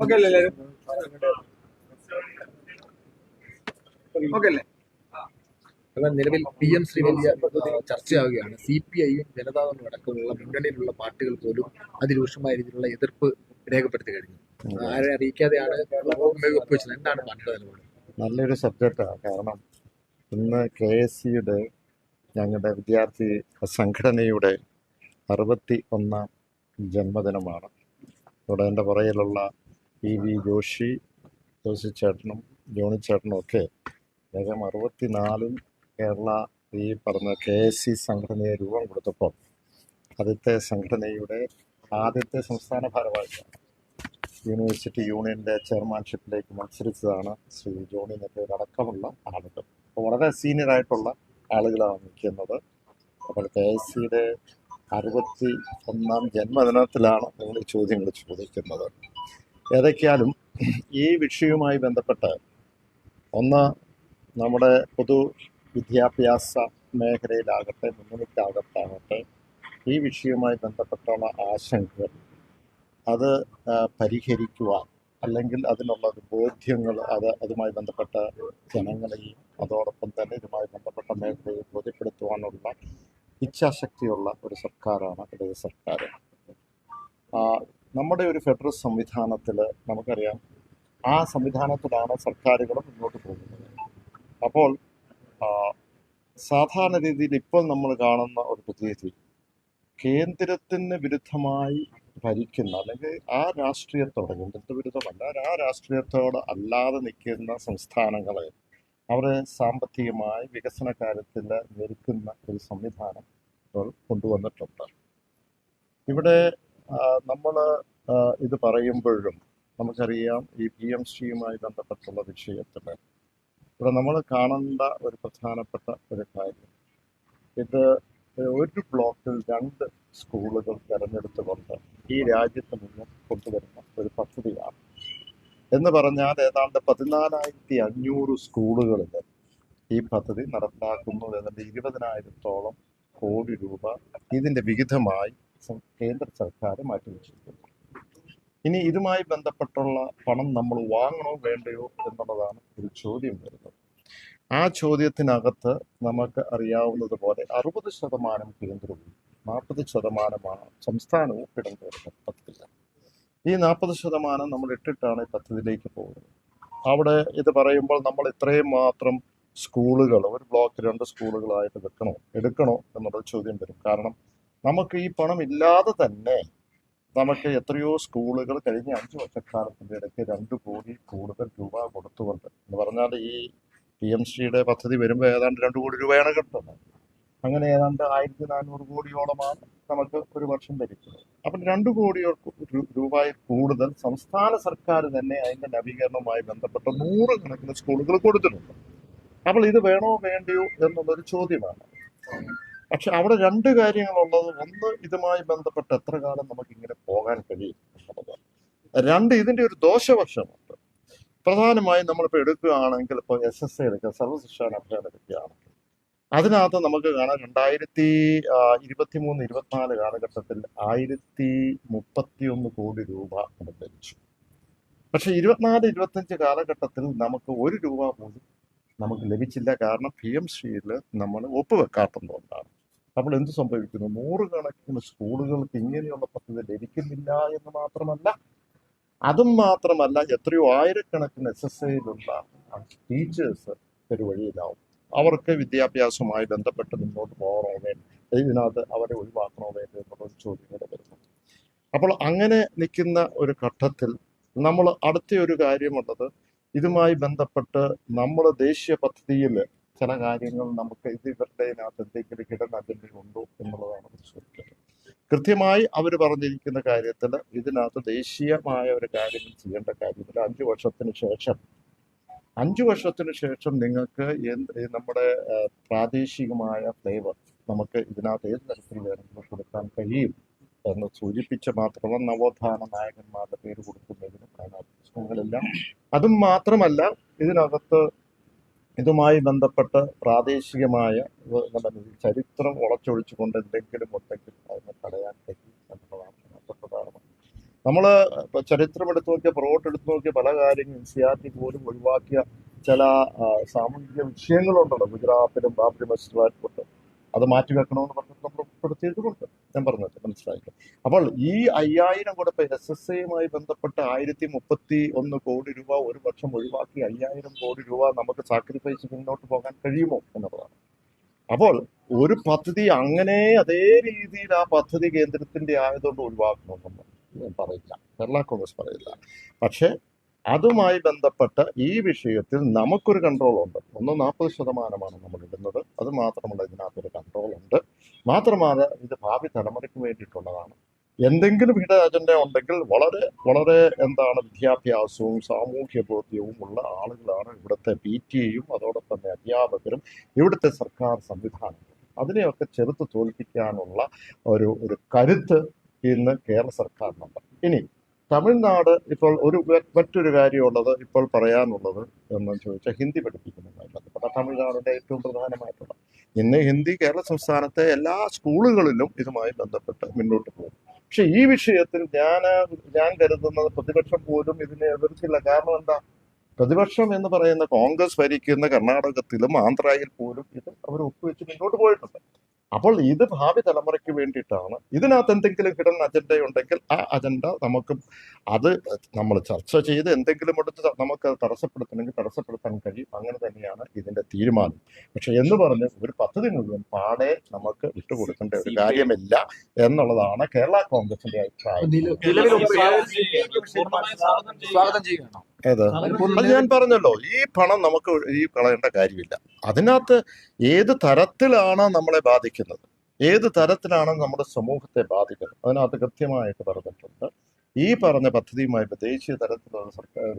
Okay അല്ലേ എല്ലാവരും okay അല്ലേ? എന്നാൽ നിലവിൽ പി എം ശ്രീവല്യ പദ്ധതി ചർച്ചയാവുകയാണ്. സി പി ഐയും ജനതാദളും അടക്കമുള്ള മുന്നണിയിലുള്ള പാർട്ടികൾ പോലും അതിരൂക്ഷമായ രീതിയിലുള്ള എതിർപ്പ് രേഖപ്പെടുത്തി കഴിഞ്ഞു. ആരെ അറിയിക്കാതെയാണ് ഒപ്പുവെച്ചത് എന്താണ് പാർട്ടിയുടെ നിലപാട് നല്ലൊരു സബ്ജക്റ്റാണ് കാരണം ഇന്ന് കെ എസ് സിയുടെ ഞങ്ങളുടെ വിദ്യാർത്ഥി സംഘടനയുടെ അറുപത്തി ഒന്നാം ജന്മദിനമാണ്. ഇവിടെ എന്റെ പുറയിലുള്ള പി. വി. ജോഷി ജോഷി ചേട്ടനും ജോണി ചേട്ടനും ഒക്കെ അദ്ദേഹം അറുപത്തിനാലിൽ കേരള ഈ പറഞ്ഞ കെ എസ് സി സംഘടനയെ രൂപം കൊടുത്തപ്പോൾ ആദ്യത്തെ സംഘടനയുടെ ആദ്യത്തെ സംസ്ഥാന ഭാരവാഹിയാണ്. യൂണിവേഴ്സിറ്റി യൂണിയന്റെ ചെയർമാൻഷിപ്പിലേക്ക് മത്സരിച്ചതാണ് ശ്രീ ജോണി എന്നൊക്കെ അടക്കമുള്ള ആളുകൾ. അപ്പോൾ വളരെ സീനിയറായിട്ടുള്ള ആളുകളാണ് നിൽക്കുന്നത്. അപ്പോൾ കെ എസ് സിയുടെ അറുപത്തി ഒന്നാം ജന്മദിനത്തിലാണ് നിങ്ങൾ ഈ ചോദ്യങ്ങൾ ചോദിക്കുന്നത്. ഏതൊക്കെയാലും ഈ വിഷയവുമായി ബന്ധപ്പെട്ട് ഒന്ന് നമ്മുടെ പൊതു വിദ്യാഭ്യാസ മേഖലയിലാകട്ടെ മുന്നണിക്കാകട്ടാകട്ടെ ഈ വിഷയവുമായി ബന്ധപ്പെട്ടുള്ള ആശങ്കകൾ അത് പരിഹരിക്കുവാൻ അല്ലെങ്കിൽ അതിനുള്ള ബോധ്യങ്ങൾ അത് അതുമായി ബന്ധപ്പെട്ട ജനങ്ങളെയും അതോടൊപ്പം തന്നെ ഇതുമായി ബന്ധപ്പെട്ട മേഖലയെ ബോധ്യപ്പെടുത്തുവാനുള്ള ഇച്ഛാശക്തിയുള്ള ഒരു സർക്കാരാണ് ഇടത് സർക്കാർ നമ്മുടെ ഒരു ഫെഡറൽ സംവിധാനത്തിൽ നമുക്കറിയാം ആ സംവിധാനത്തിലാണ് സർക്കാരുകളും മുന്നോട്ട് പോകുന്നത്. അപ്പോൾ സാധാരണ രീതിയിൽ ഇപ്പോൾ നമ്മൾ കാണുന്ന ഒരു പ്രതിനിധി കേന്ദ്രത്തിന് വിരുദ്ധമായി ഭരിക്കുന്ന അല്ലെങ്കിൽ ആ രാഷ്ട്രീയത്തോട് കേന്ദ്രത്തിന് വിരുദ്ധമല്ല ആ രാഷ്ട്രീയത്തോട് അല്ലാതെ നിൽക്കുന്ന സംസ്ഥാനങ്ങളെ അവരെ സാമ്പത്തികമായി വികസന കാര്യത്തിൽ ഞെരുക്കുന്ന ഒരു സംവിധാനം കൊണ്ടുവന്നിട്ടുണ്ട്. ഇവിടെ നമ്മൾ ഇത് പറയുമ്പോഴും നമുക്കറിയാം ഈ പി എം സിയുമായി ബന്ധപ്പെട്ടുള്ള വിഷയത്തിൽ ഇവിടെ നമ്മൾ കാണേണ്ട ഒരു പ്രധാനപ്പെട്ട ഒരു കാര്യം. ഇത് ഒരു ബ്ലോക്കിൽ രണ്ട് സ്കൂളുകൾ തിരഞ്ഞെടുത്തുകൊണ്ട് ഈ രാജ്യത്ത് മുന്നിൽ കൊണ്ടുവരുന്ന ഒരു പദ്ധതിയാണ്. എന്ന് പറഞ്ഞാൽ ഏതാണ്ട് പതിനാലായിരത്തി അഞ്ഞൂറ് സ്കൂളുകളിൽ ഈ പദ്ധതി നടപ്പാക്കുന്നു ഏതാണ്ട് ഇരുപതിനായിരത്തോളം കോടി രൂപ ഇതിന്റെ വിഹിതമായി കേന്ദ്ര സർക്കാർ മാറ്റിവെച്ചിരിക്കുന്നു. ഇനി ഇതുമായി ബന്ധപ്പെട്ടുള്ള പണം നമ്മൾ വാങ്ങണോ വേണ്ടയോ എന്നുള്ളതാണ് ഒരു ചോദ്യം വരുന്നത്. ആ ചോദ്യത്തിനകത്ത് നമുക്ക് അറിയാവുന്നത് പോലെ അറുപത് ശതമാനം കേന്ദ്രവും നാൽപ്പത് ശതമാനമാണ് സംസ്ഥാനവും കിടന്നു വരുന്ന പദ്ധതിയിൽ ഈ നാൽപ്പത് ശതമാനം നമ്മൾ ഇട്ടിട്ടാണ് ഈ പദ്ധതിയിലേക്ക് പോകുന്നത്. അവിടെ ഇത് പറയുമ്പോൾ നമ്മൾ ഇത്രയും മാത്രം സ്കൂളുകൾ ഒരു ബ്ലോക്ക് രണ്ട് സ്കൂളുകളായിട്ട് വെക്കണോ എടുക്കണോ എന്നുള്ള ചോദ്യം വരും. കാരണം നമുക്ക് ഈ പണം ഇല്ലാതെ തന്നെ നമുക്ക് എത്രയോ സ്കൂളുകൾ കഴിഞ്ഞ അഞ്ച് വർഷക്കാലത്തിന്റെ ഇടയ്ക്ക് രണ്ട് കോടി കൂടുതൽ രൂപ കൊടുത്തുകൊണ്ട് എന്ന് പറഞ്ഞാൽ ഈ പി എം സിയുടെ പദ്ധതി വരുമ്പോൾ ഏതാണ്ട് രണ്ട് കോടി രൂപയാണ് കിട്ടുന്നത്. അങ്ങനെ ഏതാണ്ട് ആയിരത്തി നാനൂറ് കോടിയോളമാണ് നമുക്ക് ഒരു വർഷം ലഭിക്കുന്നത് അപ്പം രണ്ട് കോടി രൂപയിൽ കൂടുതൽ സംസ്ഥാന സർക്കാർ തന്നെ അതിന്റെ നവീകരണവുമായി ബന്ധപ്പെട്ട നൂറുകണക്കിന് സ്കൂളുകൾ കൊടുത്തിട്ടുണ്ട്. അപ്പോൾ ഇത് വേണോ വേണ്ടയോ എന്നുള്ളൊരു ചോദ്യമാണ്. പക്ഷെ അവിടെ രണ്ട് കാര്യങ്ങളുള്ളത്. ഒന്ന് ഇതുമായി ബന്ധപ്പെട്ട് എത്ര കാലം നമുക്ക് ഇങ്ങനെ പോകാൻ കഴിയും എന്നുള്ളത്. രണ്ട് ഇതിന്റെ ഒരു ദോഷവശമുണ്ട്. പ്രധാനമായും നമ്മളിപ്പോൾ എടുക്കുകയാണെങ്കിൽ ഇപ്പോൾ എസ് എസ് എ എടുക്കുക സർവശിക്ഷാ അഭിയാൻ എടുക്കുകയാണെങ്കിൽ അതിനകത്ത് നമുക്ക് കാണാം രണ്ടായിരത്തി ഇരുപത്തി മൂന്ന് ഇരുപത്തിനാല് കാലഘട്ടത്തിൽ ആയിരത്തി മുപ്പത്തി ഒന്ന് കോടി രൂപ നമുക്ക് ലഭിച്ചു പക്ഷെ ഇരുപത്തിനാല് ഇരുപത്തഞ്ച് കാലഘട്ടത്തിൽ നമുക്ക് ഒരു രൂപ പോലും നമുക്ക് ലഭിച്ചില്ല. കാരണം പി എം സിയിൽ നമ്മൾ ഒപ്പുവെക്കാത്തതുകൊണ്ടാണ് അപ്പോൾ എന്ത് സംഭവിക്കുന്നു? നൂറുകണക്കിന് സ്കൂളുകൾക്ക് ഇങ്ങനെയുള്ള പദ്ധതി ലഭിക്കുന്നില്ല എന്ന് മാത്രമല്ല അതും മാത്രമല്ല എത്രയോ ആയിരക്കണക്കിന് എസ് എസ് ഐയിലുള്ള ടീച്ചേഴ്സ് ഒരു വഴിയിലാവും. അവർക്ക് വിദ്യാഭ്യാസവുമായി ബന്ധപ്പെട്ട് മുന്നോട്ട് പോകണോ വേണ്ടി ഇതിനകത്ത് അവരെ ഒഴിവാക്കണോ വേണ്ടി എന്നുള്ളൊരു ചോദ്യം കൂടെ വരുന്നു. അപ്പോൾ അങ്ങനെ നിൽക്കുന്ന ഒരു ഘട്ടത്തിൽ നമ്മൾ അടുത്ത ഒരു കാര്യമുള്ളത് ഇതുമായി ബന്ധപ്പെട്ട് നമ്മൾ ദേശീയ പദ്ധതിയിൽ ചില കാര്യങ്ങൾ നമുക്ക് ഇത് ഇവരുടെ ഇതിനകത്ത് എന്തെങ്കിലും കിടൻ അജണ്ട ഉണ്ടോ എന്നുള്ളതാണ് പരിശോധിക്കുന്നത് കൃത്യമായി അവർ പറഞ്ഞിരിക്കുന്ന കാര്യത്തിൽ ഇതിനകത്ത് ദേശീയമായ ഒരു കാര്യങ്ങൾ ചെയ്യേണ്ട കാര്യത്തിൽ അഞ്ചു വർഷത്തിന് ശേഷം അഞ്ചു വർഷത്തിന് ശേഷം നിങ്ങൾക്ക് നമ്മുടെ പ്രാദേശികമായ ഫ്ലേവർ നമുക്ക് ഇതിനകത്ത് ഏത് തരത്തിൽ വേണമെങ്കിലും കൊടുക്കാൻ കഴിയും എന്ന് സൂചിപ്പിച്ച മാത്രമല്ല നവോത്ഥാന നായകന്മാരുടെ പേര് കൊടുക്കുന്നതിനും അതിനകത്ത് പ്രശ്നങ്ങളില്ല. അതും മാത്രമല്ല ഇതിനകത്ത് ഇതുമായി ബന്ധപ്പെട്ട് പ്രാദേശികമായ ചരിത്രം ഉളച്ചൊഴിച്ചുകൊണ്ട് എന്തെങ്കിലും ഉണ്ടെങ്കിൽ അതിനെ തടയാൻ കഴിയും എന്നുള്ളതാണ്. പ്രധാനമാണ് നമ്മൾ ചരിത്രം എടുത്തു നോക്കിയ പുറകോട്ട് എടുത്തു നോക്കിയ പല കാര്യങ്ങളും ടി പോലും ഒഴിവാക്കിയ ചില സാമൂഹിക വിഷയങ്ങളുണ്ടല്ലോ. ഗുജറാത്തിലും ബാബരി മസ്ജിദുമായിട്ട് അത് മാറ്റി വെക്കണമെന്ന് പറഞ്ഞിട്ട് നമ്മൾ ഉൾപ്പെടുത്തിയതുകൊണ്ട് ഞാൻ പറഞ്ഞത് മനസ്സിലായില്ല? അപ്പോൾ ഈ അയ്യായിരം കൂടെ ഇപ്പൊ എസ് എസ് ഐയുമായി ബന്ധപ്പെട്ട് ആയിരത്തി മുപ്പത്തി ഒന്ന് കോടി രൂപ ഒരു വർഷം ഒഴിവാക്കി അയ്യായിരം കോടി രൂപ നമുക്ക് സാക്രിഫൈസ് മുന്നോട്ട് പോകാൻ കഴിയുമോ എന്നുള്ളതാണ്. അപ്പോൾ ഒരു പദ്ധതി അങ്ങനെ അതേ രീതിയിൽ ആ പദ്ധതി കേന്ദ്രത്തിന്റെ ആയതുകൊണ്ട് ഒഴിവാക്കണം പറയില്ല. കേരള കോൺഗ്രസ് പറയില്ല. പക്ഷേ അതുമായി ബന്ധപ്പെട്ട ഈ വിഷയത്തിൽ നമുക്കൊരു കൺട്രോൾ ഉണ്ട്. ഒന്ന് നാൽപ്പത് ശതമാനമാണ് നമ്മൾ ഇടുന്നത്. അത് മാത്രമല്ല ഇതിനകത്തൊരു കൺട്രോൾ ഉണ്ട്. മാത്രമല്ല ഇത് ഭാവി തലമുറയ്ക്ക് വേണ്ടിയിട്ടുള്ളതാണ്. എന്തെങ്കിലും ഹിഡ അജണ്ട ഉണ്ടെങ്കിൽ വളരെ വളരെ എന്താണ് വിദ്യാഭ്യാസവും സാമൂഹ്യ ബോധ്യവും ഉള്ള ആളുകളാണ് ഇവിടുത്തെ പി ടി എയും അതോടൊപ്പം തന്നെ അധ്യാപകരും ഇവിടുത്തെ സർക്കാർ സംവിധാനങ്ങളും. അതിനെയൊക്കെ ചെറുത്ത് തോൽപ്പിക്കാനുള്ള ഒരു ഒരു കരുത്ത് ഇന്ന് കേരള സർക്കാരിനുണ്ട് ഇനി തമിഴ്നാട് ഇപ്പോൾ ഒരു മറ്റൊരു കാര്യമുള്ളത് ഇപ്പോൾ പറയാനുള്ളത് എന്ന് ചോദിച്ചാൽ ഹിന്ദി പഠിപ്പിക്കുന്നതുമായി ബന്ധപ്പെട്ട തമിഴ്നാടിന്റെ ഏറ്റവും പ്രധാനമായിട്ടുള്ള ഇന്ന് ഹിന്ദി കേരള സംസ്ഥാനത്തെ എല്ലാ സ്കൂളുകളിലും ഇതുമായി ബന്ധപ്പെട്ട് മുന്നോട്ട് പോകും. പക്ഷെ ഈ വിഷയത്തിൽ ഞാൻ ഞാൻ കരുതുന്നത് പ്രതിപക്ഷം പോലും ഇതിനെ എതിർത്തില്ല കാരണം എന്താ? പ്രതിപക്ഷം എന്ന് പറയുന്ന കോൺഗ്രസ് ഭരിക്കുന്ന കർണാടകത്തിലും ആന്ധ്രയിൽ പോലും ഇത് അവർ ഒപ്പുവെച്ച് മുന്നോട്ട് പോയിട്ടുണ്ട്. അപ്പോൾ ഇത് ഭാവി തലമുറയ്ക്ക് വേണ്ടിയിട്ടാണ്. ഇതിനകത്ത് എന്തെങ്കിലും ഹിഡൻ അജണ്ട ഉണ്ടെങ്കിൽ ആ അജണ്ട നമുക്ക് അത് നമ്മൾ ചർച്ച ചെയ്ത് എന്തെങ്കിലും എടുത്ത് നമുക്ക് അത് തടസ്സപ്പെടുത്തണമെങ്കിൽ തടസ്സപ്പെടുത്താൻ കഴിയും. അങ്ങനെ തന്നെയാണ് ഇതിന്റെ തീരുമാനം. പക്ഷെ എന്ന് പറഞ്ഞ് ഒരു പദ്ധതി മുഴുവൻ പാടെ നമുക്ക് വിട്ടുകൊടുക്കേണ്ട ഒരു കാര്യമില്ല. എന്നുള്ളതാണ് കേരള കോൺഗ്രസിന്റെ അഭിപ്രായം. സ്വാഗതം ചെയ്യുകയാണോ? ഏത്? അത് ഞാൻ പറഞ്ഞല്ലോ ഈ പണം നമുക്ക് ഈ കളയേണ്ട കാര്യമില്ല. അതിനകത്ത് ഏത് തരത്തിലാണ് നമ്മളെ ബാധിക്കുന്നത്? ഏത് തരത്തിലാണ് നമ്മുടെ സമൂഹത്തെ ബാധിക്കുന്നത്? അതിനകത്ത് കൃത്യമായിട്ട് പറഞ്ഞിട്ടുണ്ട്. ഈ പറഞ്ഞ പദ്ധതിയുമായി ദേശീയ തലത്തിലുള്ള സർക്കാർ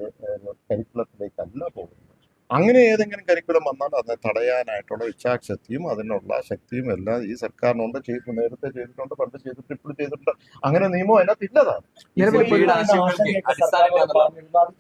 കരിക്കുലത്തിലേക്കല്ല പോകുന്നത്. അങ്ങനെ ഏതെങ്കിലും കരിക്കുലം വന്നാൽ അതിനെ തടയാനായിട്ടുള്ള ഇച്ഛാശക്തിയും അതിനുള്ള ശക്തിയും എല്ലാം ഈ സർക്കാരിനുണ്ട്. ചെയ്ത് നേരത്തെ ചെയ്തിട്ടുണ്ട് പണ്ട് ചെയ്തിട്ട് ഇപ്പോൾ ചെയ്തിട്ടുണ്ട്. അങ്ങനെ നിയമം അതിനകത്ത് ഇല്ലതാണ്.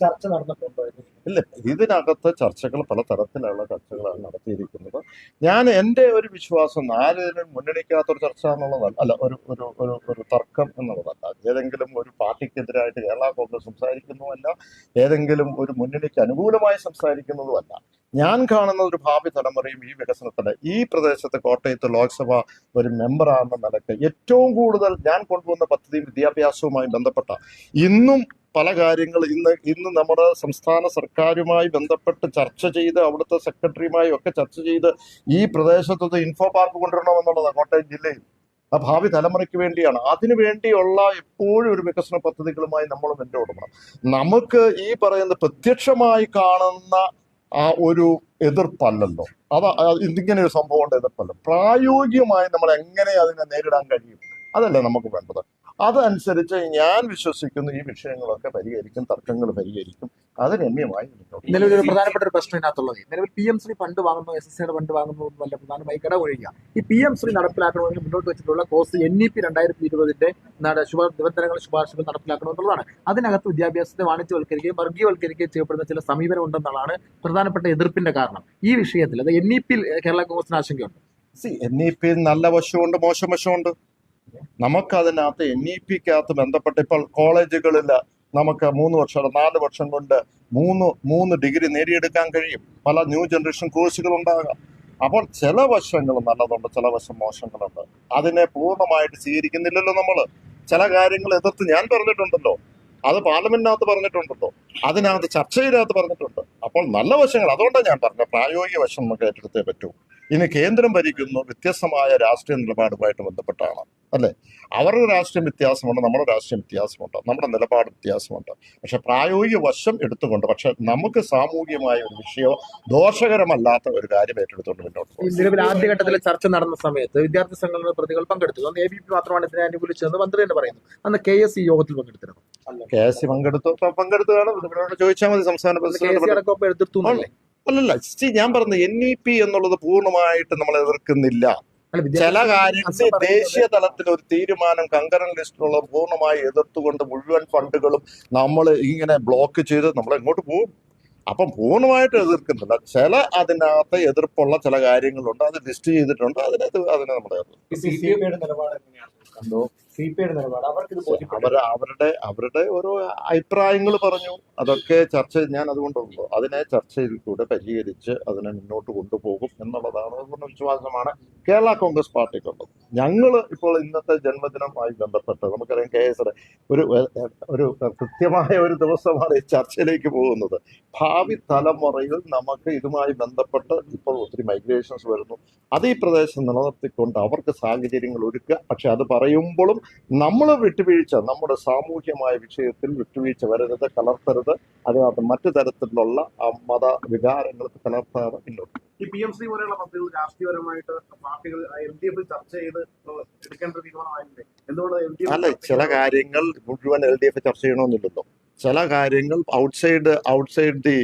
ചർച്ച നടന്നിട്ടുണ്ടോ? ഇല്ല ഇതിനകത്ത് ചർച്ചകൾ പല തരത്തിലുള്ള ചർച്ചകളാണ് നടത്തിയിരിക്കുന്നത്. ഞാൻ എന്റെ ഒരു വിശ്വാസം നാലിനും മുന്നണിക്കാത്തൊരു ചർച്ച എന്നുള്ളതല്ല അല്ല ഒരു ഒരു ഒരു ഒരു തർക്കം എന്നുള്ളതല്ല. ഏതെങ്കിലും ഒരു പാർട്ടിക്കെതിരായിട്ട് കേരള കോൺഗ്രസ് സംസാരിക്കുന്നുമല്ല ഏതെങ്കിലും ഒരു മുന്നണിക്ക് അനുകൂലമായി സംസാരിക്കുന്നതുമല്ല. ഞാൻ കാണുന്ന ഒരു ഭാവി തലമുറയും ഈ വികസനത്തിന് ഈ പ്രദേശത്ത് കോട്ടയത്ത് ലോക്സഭ ഒരു മെമ്പറാണെന്ന നിലയ്ക്ക് ഏറ്റവും കൂടുതൽ ഞാൻ കൊണ്ടുവന്ന പദ്ധതിയും വിദ്യാഭ്യാസവുമായി ബന്ധപ്പെട്ട ഇന്നും പല കാര്യങ്ങൾ ഇന്ന് ഇന്ന് നമ്മുടെ സംസ്ഥാന സർക്കാരുമായി ബന്ധപ്പെട്ട് ചർച്ച ചെയ്ത് അവിടുത്തെ സെക്രട്ടറിയുമായി ഒക്കെ ചർച്ച ചെയ്ത് ഈ പ്രദേശത്ത് ഇൻഫോ പാർക്ക് കൊണ്ടുവരണമെന്നുള്ളതാണ് കോട്ടയം ജില്ലയിൽ. ആ ഭാവി തലമുറയ്ക്ക് വേണ്ടിയാണ്. അതിനു വേണ്ടിയുള്ള എപ്പോഴും ഒരു വികസന പദ്ധതികളുമായി നമ്മൾ മുന്നോടണം. നമുക്ക് ഈ പറയുന്ന പ്രത്യക്ഷമായി കാണുന്ന ആ ഒരു എതിർപ്പല്ലല്ലോ. അത് ഇതിങ്ങനെ ഒരു സംഭവം കൊണ്ട് എതിർപ്പല്ല. പ്രായോഗികമായി നമ്മൾ എങ്ങനെ അതിനെ നേരിടാൻ കഴിയും? അതല്ലേ നമുക്ക് വേണ്ടത്. അതനുസരിച്ച് ഞാൻ വിശ്വസിക്കുന്നു ഈ വിഷയങ്ങളൊക്കെ പരിഹരിക്കും തർക്കങ്ങൾ പരിഹരിക്കും. അത് രമ്യമായി നിലവിൽ ഒരു പ്രധാനപ്പെട്ട ഒരു പ്രശ്നം ഇതിനകത്തുള്ളത് നിലവിൽ പി എം ശ്രീ ഫണ്ട് വാങ്ങുന്നു എസ് എസ് സിയുടെ ഫണ്ട് വാങ്ങുന്നു വല്ല പ്രധാനമായി കടമൊഴിയുക ഈ പി എം ശ്രീ നടപ്പിലാക്കണമെങ്കിൽ മുന്നോട്ട് വെച്ചിട്ടുള്ള കോഴ്സ് എൻ ഇ പി രണ്ടായിരത്തി ഇരുപതിന്റെ ശുഭ നിബന്ധനകൾ ശുപാർശകൾ നടപ്പിലാക്കണമെന്നുള്ളതാണ്. അതിനകത്ത് വിദ്യാഭ്യാസത്തെ വാണിജ്യവൽക്കരിക്കുകയും വർഗീയവൽക്കരിക്കുകയും ചെയ്യപ്പെടുന്ന ചില സമീപനം ഉണ്ടെന്നുള്ളതാണ് പ്രധാനപ്പെട്ട എതിർപ്പിന്റെ കാരണം. ഈ വിഷയത്തിൽ അത് എൻ ഇ പി കേരള കോൺഗ്രസിന് ആശങ്കയുണ്ട്. സി എൻ ഇ പി നല്ല വശമുണ്ട് മോശം വശമുണ്ട്? നമുക്കതിനകത്ത് എൻ ഇ പിക്കകത്ത് ബന്ധപ്പെട്ട് ഇപ്പോൾ കോളേജുകളിൽ നമുക്ക് മൂന്ന് വർഷം നാല് വർഷം കൊണ്ട് മൂന്ന് മൂന്ന് ഡിഗ്രി നേടിയെടുക്കാൻ കഴിയും. പല ന്യൂ ജനറേഷൻ കോഴ്സുകൾ ഉണ്ടാകാം. അപ്പോൾ ചില വശങ്ങൾ നല്ലതുണ്ട് ചില വശം മോശങ്ങളുണ്ട്. അതിനെ പൂർണമായിട്ട് സ്വീകരിക്കുന്നില്ലല്ലോ നമ്മൾ ചില കാര്യങ്ങൾ എതിർത്ത് ഞാൻ പറഞ്ഞിട്ടുണ്ടല്ലോ. അത് പാർലമെന്റിനകത്ത് പറഞ്ഞിട്ടുണ്ടല്ലോ. അതിനകത്ത് ചർച്ചയിനകത്ത് പറഞ്ഞിട്ടുണ്ട്. അപ്പോൾ നല്ല വശങ്ങൾ അതുകൊണ്ടാണ് ഞാൻ പറഞ്ഞത്. പ്രായോഗിക വശം നമുക്ക് ഏറ്റെടുത്തേ പറ്റൂ. ഇനി കേന്ദ്രം ഭരിക്കുന്നു വ്യത്യസ്തമായ രാഷ്ട്രീയ നിലപാടുമായിട്ട് ബന്ധപ്പെട്ടാണ്. അല്ലെ? അവരുടെ രാഷ്ട്രീയം വ്യത്യാസമുണ്ട് നമ്മുടെ രാഷ്ട്രീയം വ്യത്യാസമുണ്ട് നമ്മുടെ നിലപാട് വ്യത്യാസമുണ്ട്. പക്ഷെ പ്രായോഗിക വശം എടുത്തുകൊണ്ട് പക്ഷെ നമുക്ക് സാമൂഹികമായ ഒരു വിഷയമോ ദോഷകരമല്ലാത്ത ഒരു കാര്യം ഏറ്റെടുത്തുകൊണ്ട് മുന്നോട്ട് പോകും. നിലവിൽ ആദ്യഘട്ടത്തിൽ ചർച്ച നടന്ന സമയത്ത് വിദ്യാർത്ഥി സംഘടനയുടെ പ്രതികൾ പങ്കെടുത്തു. അന്ന് എ ബി പി മാത്രമാണ് ഇതിനെ അനുകൂലിച്ചതെന്ന് മന്ത്രി തന്നെ പറയുന്നു. അന്ന് കെ എസ് സി യോഗത്തിൽ പങ്കെടുത്തിരുന്നു. കെ എസ് സി പങ്കെടുത്തു പങ്കെടുത്തതാണ്. ഇവരോട് ചോദിച്ചാൽ മതി സംസ്ഥാന പ്രസിഡന്റ്? അല്ലല്ല ഞാൻ പറഞ്ഞത് എൻ ഇ പി എന്നുള്ളത് പൂർണമായിട്ട് നമ്മൾ എതിർക്കുന്നില്ല. ചില കാര്യങ്ങൾ ദേശീയ തലത്തിൽ ഒരു തീരുമാനം കങ്കരൻ ലിസ്റ്റിലുള്ള പൂർണമായി എതിർത്തുകൊണ്ട് മുഴുവൻ ഫണ്ടുകളും നമ്മൾ ഇങ്ങനെ ബ്ലോക്ക് ചെയ്ത് നമ്മൾ എങ്ങോട്ട് പോകും അപ്പം പൂർണമായിട്ട് എതിർക്കുന്നില്ല. ചില അതിനകത്ത് എതിർപ്പുള്ള ചില കാര്യങ്ങളുണ്ട്. അത് ലിസ്റ്റ് ചെയ്തിട്ടുണ്ട്. അതിനകത്ത് അതിനെ നമ്മൾ എതിർക്കും. സി നിലപാട് എങ്ങനെയാണ്? സി നിലപാട് അവർക്ക് അവർ അവരുടെ അവരുടെ ഓരോ അഭിപ്രായങ്ങൾ പറഞ്ഞു. അതൊക്കെ ചർച്ച ഞാൻ അതുകൊണ്ടുള്ളൂ. അതിനെ ചർച്ചയിൽ കൂടെ പരിഹരിച്ച് അതിനെ മുന്നോട്ട് കൊണ്ടുപോകും എന്നുള്ളതാണ് പൂർണ വിശ്വാസമാണ് കേരള കോൺഗ്രസ് പാർട്ടിക്കുള്ളത്. ഞങ്ങൾ ഇപ്പോൾ ഇന്നത്തെ ജന്മദിനവുമായി ബന്ധപ്പെട്ട് നമുക്കറിയാം കെ എസ് ഒരു ഒരു കൃത്യമായ ഒരു ദിവസമാണ് ഈ ചർച്ചയിലേക്ക് പോകുന്നത്. ഭാവി തലമുറയിൽ നമുക്ക് ഇതുമായി ബന്ധപ്പെട്ട് ഇപ്പോൾ ഒത്തിരി മൈഗ്രേഷൻസ് വരുന്നു. അത് ഈ പ്രദേശം നിലനിർത്തിക്കൊണ്ട് അവർക്ക് സാഹചര്യങ്ങൾ ഒരുക്കുക. പക്ഷെ അത് പറയുമ്പോഴും നമ്മൾ വിട്ടുവീഴ്ച നമ്മുടെ സാമൂഹ്യമായ വിഷയത്തിൽ വിട്ടുവീഴ്ച വരരുത് കലർത്തരുത്. അതിനകത്ത് മറ്റു തരത്തിലുള്ള ആ മത വികാരങ്ങൾ കലർത്താതെ പിന്നോട്ട് ഈ പി എം സി പോലെയുള്ള പദ്ധതികൾ രാഷ്ട്രീയപരമായിട്ട് പാർട്ടികൾ എൽ ഡി എഫിൽ ചർച്ച ചെയ്ത് എടുക്കേണ്ട ഒരു തീരുമാനമായില്ലേ എന്തുകൊണ്ട് അല്ല ചില കാര്യങ്ങൾ മുഴുവൻ എൽ ഡി എഫ് ചർച്ച ചെയ്യണമെന്നില്ലല്ലോ. ചില കാര്യങ്ങൾ ഔട്ട്സൈഡ് ഔട്ട്സൈഡ് ദി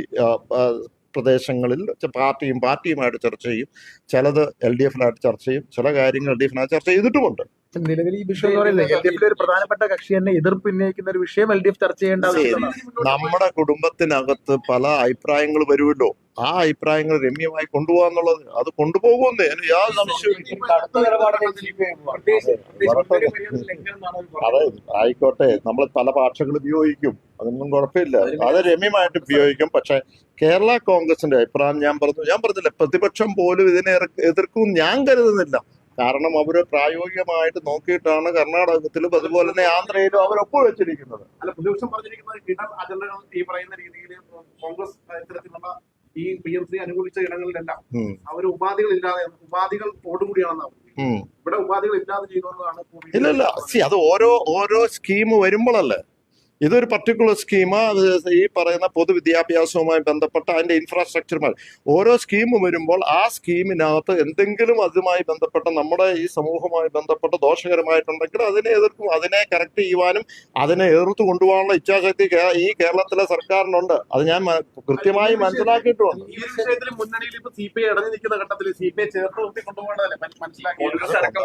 പ്രദേശങ്ങളിൽ പാർട്ടിയും പാർട്ടിയുമായിട്ട് ചർച്ച ചെയ്യും. ചിലത് എൽ ഡി എഫിനായിട്ട് ചർച്ച ചെയ്യും. ചില കാര്യങ്ങൾ എൽ ഡി എഫിനായിട്ട് ചർച്ച ചെയ്തിട്ടുമുണ്ട്. നിലവിൽ ഈ വിഷയം എന്ന് പറയുന്നത് എൽ ഡി എഫിലെ ഒരു പ്രധാനപ്പെട്ട കക്ഷി തന്നെ എതിർപ്പ് ഉന്നയിക്കുന്ന ഒരു വിഷയം എൽ ഡി എഫ് ചർച്ച ചെയ്യേണ്ട നമ്മുടെ കുടുംബത്തിനകത്ത് പല അഭിപ്രായങ്ങൾ വരുമല്ലോ. ആ അഭിപ്രായങ്ങൾ രമ്യമായി കൊണ്ടുപോകാന്നുള്ളത് അത് കൊണ്ടുപോകുമെന്ന്. യാതൊരു സംശയവും അതെ ആയിക്കോട്ടെ. നമ്മൾ പല ഭാഷകൾ ഉപയോഗിക്കും. അതൊന്നും കുഴപ്പമില്ല. അത് രമ്യമായിട്ട് ഉപയോഗിക്കും. പക്ഷെ കേരള കോൺഗ്രസിന്റെ അഭിപ്രായം ഞാൻ പറഞ്ഞു. ഞാൻ പറഞ്ഞില്ല പ്രതിപക്ഷം പോലും ഇതിനെ എതിർക്കും ഞാൻ കരുതുന്നില്ല. കാരണം അവർ പ്രായോഗികമായിട്ട് നോക്കിയിട്ടാണ് കർണാടകത്തിലും അതുപോലെ തന്നെ ആന്ധ്രയിലും അവർ ഒപ്പുവെച്ചിരിക്കുന്നത് അല്ല പ്രതിപക്ഷം പറഞ്ഞിരിക്കുന്നത് ഇടം അജണ്ടകൾ ഈ പറയുന്ന രീതിയിൽ കോൺഗ്രസ് ഇത്തരത്തിലുള്ള ഈ പി എം സി അനുകൂലിച്ച ഇടങ്ങളിലെല്ലാം അവർ ഉപാധികൾ ഇല്ലാതെ ഉപാധികൾ ഓടുകൂടിയാണെന്നാണ് ഇവിടെ ഉപാധികൾ ഇല്ലാതെ ചെയ്യുന്നതാണ് ഇല്ല ഇല്ല. സി അത് ഓരോ ഓരോ സ്കീം വരുമ്പോഴല്ലേ? ഇതൊരു പർട്ടിക്കുലർ സ്കീം ഈ പറയുന്ന പൊതുവിദ്യാഭ്യാസവുമായി ബന്ധപ്പെട്ട അതിന്റെ ഇൻഫ്രാസ്ട്രക്ചറുമായി ഓരോ സ്കീം വരുമ്പോൾ ആ സ്കീമിനകത്ത് എന്തെങ്കിലും അതുമായി ബന്ധപ്പെട്ട നമ്മുടെ ഈ സമൂഹവുമായി ബന്ധപ്പെട്ട ദോഷകരമായിട്ടുണ്ടെങ്കിൽ അതിനെ എതിർക്കും അതിനെ കറക്റ്റ് ചെയ്യുവാനും അതിനെ എതിർത്ത് കൊണ്ടുപോകാനുള്ള ഇച്ഛാശക്തി ഈ കേരളത്തിലെ സർക്കാരിനുണ്ട്. അത് ഞാൻ കൃത്യമായി മനസ്സിലാക്കിയിട്ടുണ്ട്.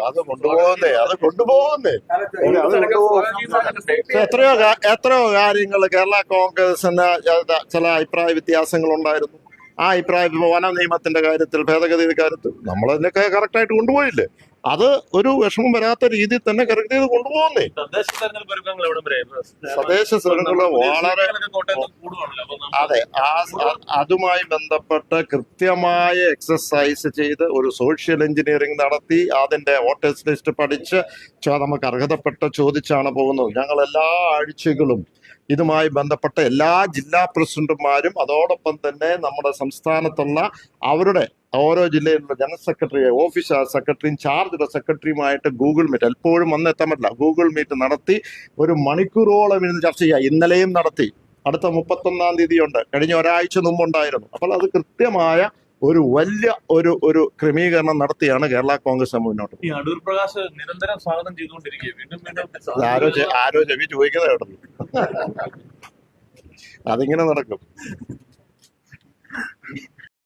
അത് കൊണ്ടുപോകുന്നേ അത് കൊണ്ടുപോകുന്നേ. എത്രയോ എത്രയോ കാര്യങ്ങൾ കേരള കോൺഗ്രസിന് ചില- അഭിപ്രായ വ്യത്യാസങ്ങൾ ഉണ്ടായിരുന്നു ആ അഭിപ്രായ വന നിയമത്തിന്റെ കാര്യത്തിൽ ഭേദഗതിയുടെ കാര്യത്തിൽ നമ്മളതിനൊക്കെ കറക്റ്റായിട്ട് കൊണ്ടുപോയില്ലേ? അത് ഒരു വിഷമം വരാത്ത രീതിയിൽ തന്നെ കറക്റ്റ് ചെയ്ത് കൊണ്ടുപോകുന്നേ. തദ്ദേശ തെരഞ്ഞെടുപ്പ് വളരെ അതെ ആ അതുമായി ബന്ധപ്പെട്ട് കൃത്യമായ എക്സസൈസ് ചെയ്ത് ഒരു സോഷ്യൽ എഞ്ചിനീയറിംഗ് നടത്തി അതിന്റെ വോട്ടേഴ്സ് ലിസ്റ്റ് പഠിച്ച് നമുക്ക് അർഹതപ്പെട്ട ചോദിച്ചാണ് പോകുന്നത്. ഞങ്ങൾ എല്ലാ ആഴ്ചകളും ഇതുമായി ബന്ധപ്പെട്ട എല്ലാ ജില്ലാ പ്രസിഡന്റുമാരും അതോടൊപ്പം തന്നെ നമ്മുടെ സംസ്ഥാനത്തുള്ള അവരുടെ ഓരോ ജില്ലയിലുള്ള ജനറൽ സെക്രട്ടറിയെ ഓഫീസ് സെക്രട്ടറിയും ചാർജുള്ള സെക്രട്ടറിയുമായിട്ട് ഗൂഗിൾ മീറ്റ് എപ്പോഴും വന്നെത്താൻ പറ്റില്ല. ഗൂഗിൾ മീറ്റ് നടത്തി ഒരു മണിക്കൂറോളം ഇരുന്ന് ചർച്ച ചെയ്യുക. ഇന്നലെയും നടത്തി. അടുത്ത മുപ്പത്തൊന്നാം തീയതി ഉണ്ട് കഴിഞ്ഞ ഒരാഴ്ച മുമ്പുണ്ടായിരുന്നു. അപ്പോൾ അത് കൃത്യമായ ഒരു വലിയ ഒരു ഒരു ക്രമീകരണം നടത്തിയാണ് കേരള കോൺഗ്രസ് മുന്നോട്ട് ഈ അടൂർ പ്രകാശ് നിരന്തരം സ്വാഗതം ചെയ്തുകൊണ്ടിരിക്കുക വീണ്ടും വീണ്ടും പോകുന്നത്. ആരോ ചെവി ചോദിക്കുന്നത് അതിങ്ങനെ നടക്കും